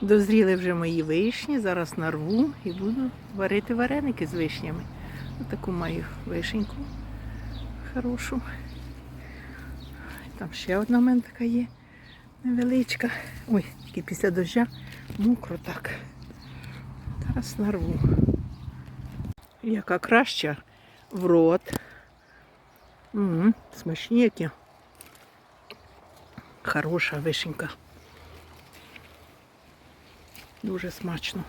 Дозріли вже мої вишні, зараз нарву і буду варити вареники з вишнями. Отаку маю вишеньку хорошу. Там ще одна в мене така є невеличка. Ой, тільки після дождя мокро так. Зараз нарву. Яка краща в рот. М, Смачні які. Хороша вишенька. Дуже смачно.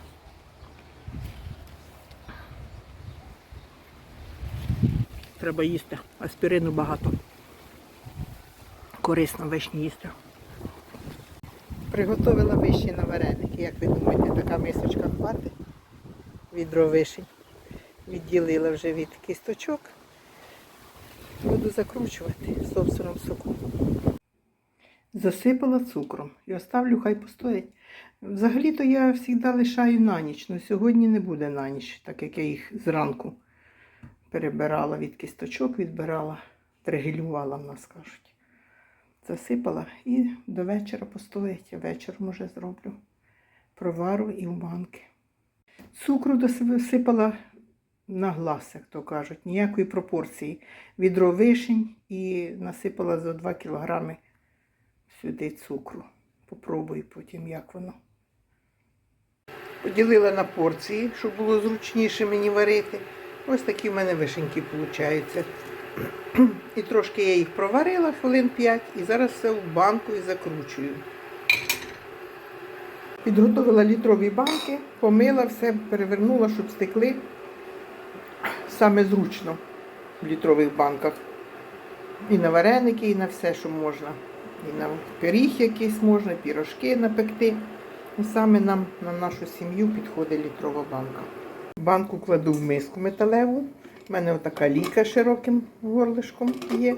Треба їсти. Аспірину багато. Корисно вишні їсти. Приготовила вишні на вареники. Як ви думаєте, така мисочка хватить? Відро вишень. Відділила вже від кісточок. Буду закручувати в собственному соку. Засипала цукром і оставлю, хай постоять. Взагалі-то я завжди лишаю на ніч, але сьогодні не буде на ніч, так як я їх зранку перебирала від кісточок, відбирала, тригелювала, в нас кажуть. Засипала і до вечора постоять. Я вечором уже зроблю провару і в банки. Цукру досипала на глаз, як то кажуть, ніякої пропорції. Відро вишень і насипала за 2 кілограми сюди цукру. Попробую потім, як воно. Поділила на порції, щоб було зручніше мені варити. Ось такі в мене вишеньки виходять. І трошки я їх проварила хвилин 5 і зараз все в банку і закручую. Підготовила літрові банки, помила все, перевернула, щоб стекли. Саме зручно в літрових банках. І на вареники, і на все, що можна. І на пиріг якийсь можна, пірожки напекти. І саме нам на нашу сім'ю підходить літрова банка. Банку кладу в миску металеву. У мене отака ліка широким горлишком є.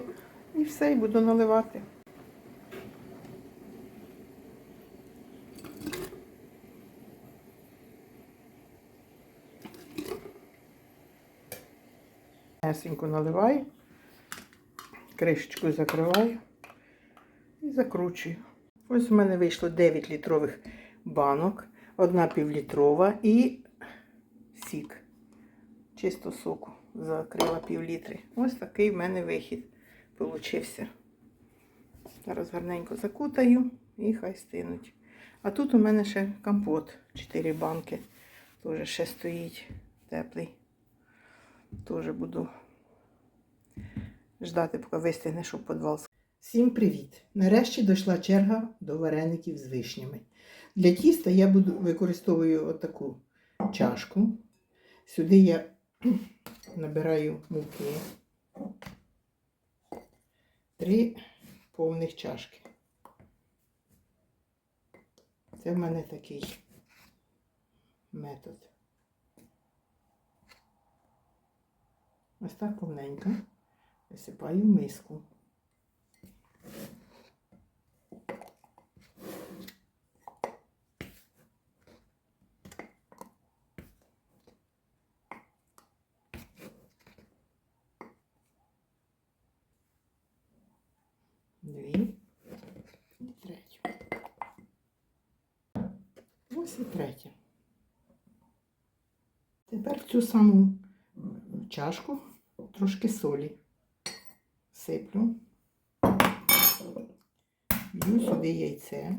І все, і буду наливати. Ясенько наливаю, кришечкою закриваю і закручую. Ось у мене вийшло 9 літрових банок, одна півлітрова і сік. Чисто соку закрила пів літри. Ось такий в мене вихід получився. Зараз гарненько закутаю і хай стинуть. А тут у мене ще компот, 4 банки. Теж ще стоїть теплий. Теж буду ждати, поки вистигне, щоб підвал. Всім привіт! Нарешті дійшла черга до вареників з вишнями. Для тіста я буду використовую отаку чашку. Сюди я набираю муки. Три повних чашки. Це в мене такий метод. Ось так повненько висипаю в миску. Ось і третя. Тепер в цю саму чашку трошки солі сиплю. Б'ю сюди яйце.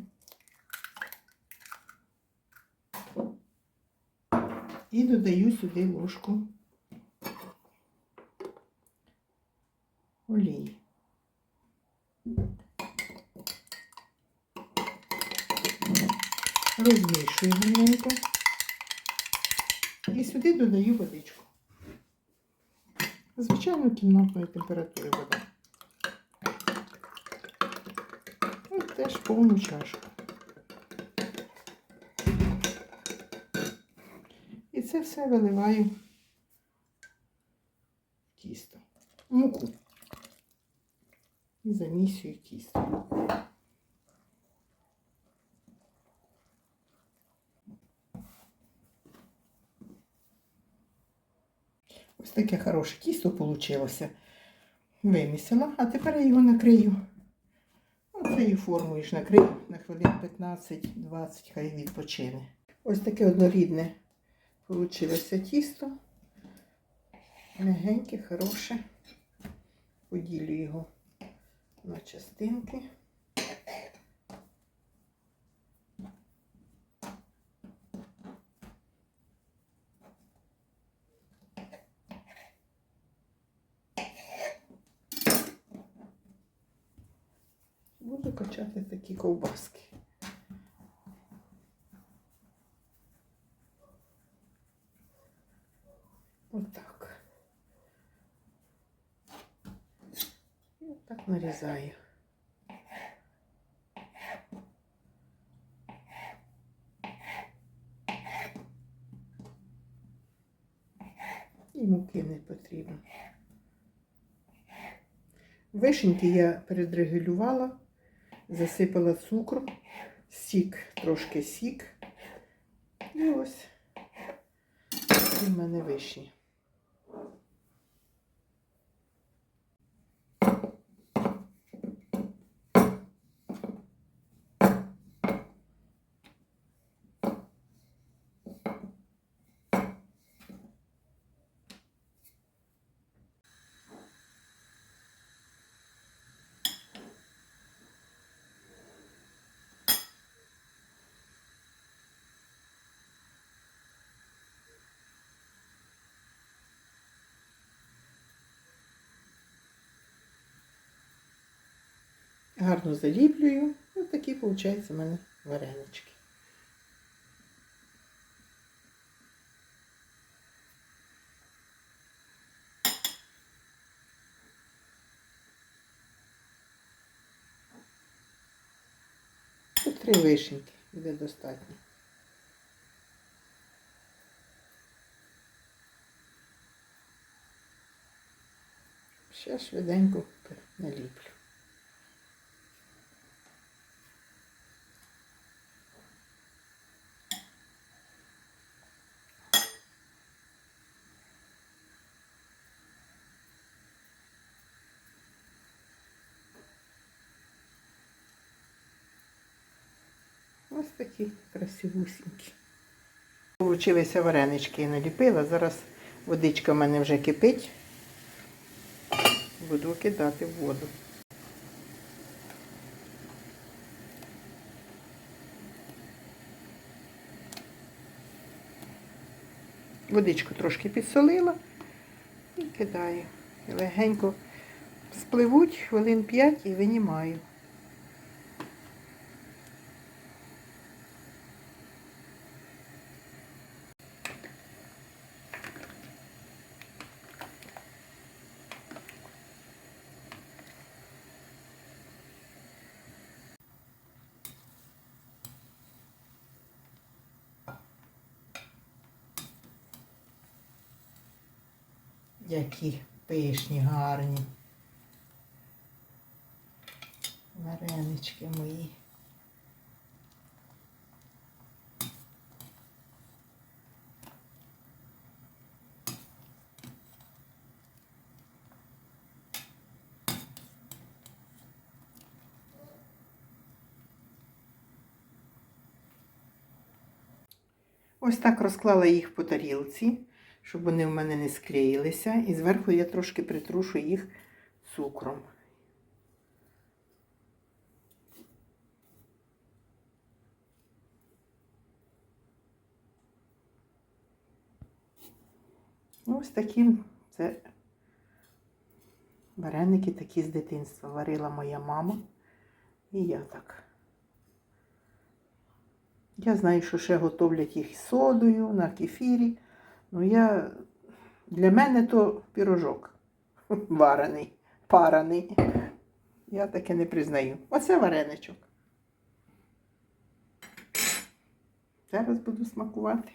І додаю сюди ложку олії. Розмішую гарненько. І сюди додаю водичку. Звичайно, кімнатної температури вода. Ось теж повну чашку. І це все виливаю в тісто. Муку. І замісюю тісто. Ось таке хороше тісто вийшло. Вимісила, а тепер я його накрию. От Це і формуєш накрив на хвилин 15-20, хай відпочине. Ось таке однорідне получилося тісто. Мягеньке, хороше. Поділю його на частинки. Буду такі ковбаски. Отак. І отак нарізаю. І муки не потрібно. Вишеньки я передрегулювала, засипала цукром, сік, трошки сік. І ось такі в мене вишні. Гарно заліплюю. Ось такі, виходить, у мене варенички. Тут три вишеньки буде достатньо. Ще швиденько наліплю. Ось такі красивусінькі. Получилися варенички я наліпила. Зараз водичка в мене вже кипить. Буду кидати в воду. Водичку трошки підсолила і кидаю. Легенько спливуть хвилин 5 і винімаю. Які пишні, гарні. Варенички мої. Ось так розклала їх по тарілці, щоб вони в мене не склеїлися. І зверху я трошки притрушу їх цукром. Ну, Ось такі це вареники такі з дитинства. Варила моя мама. І я так. Я знаю, що ще готовлять їх содою, на кефірі. Ну, я... Для мене то пірожок варений, параний. Я таке не признаю. Оце вареничок. Зараз буду смакувати.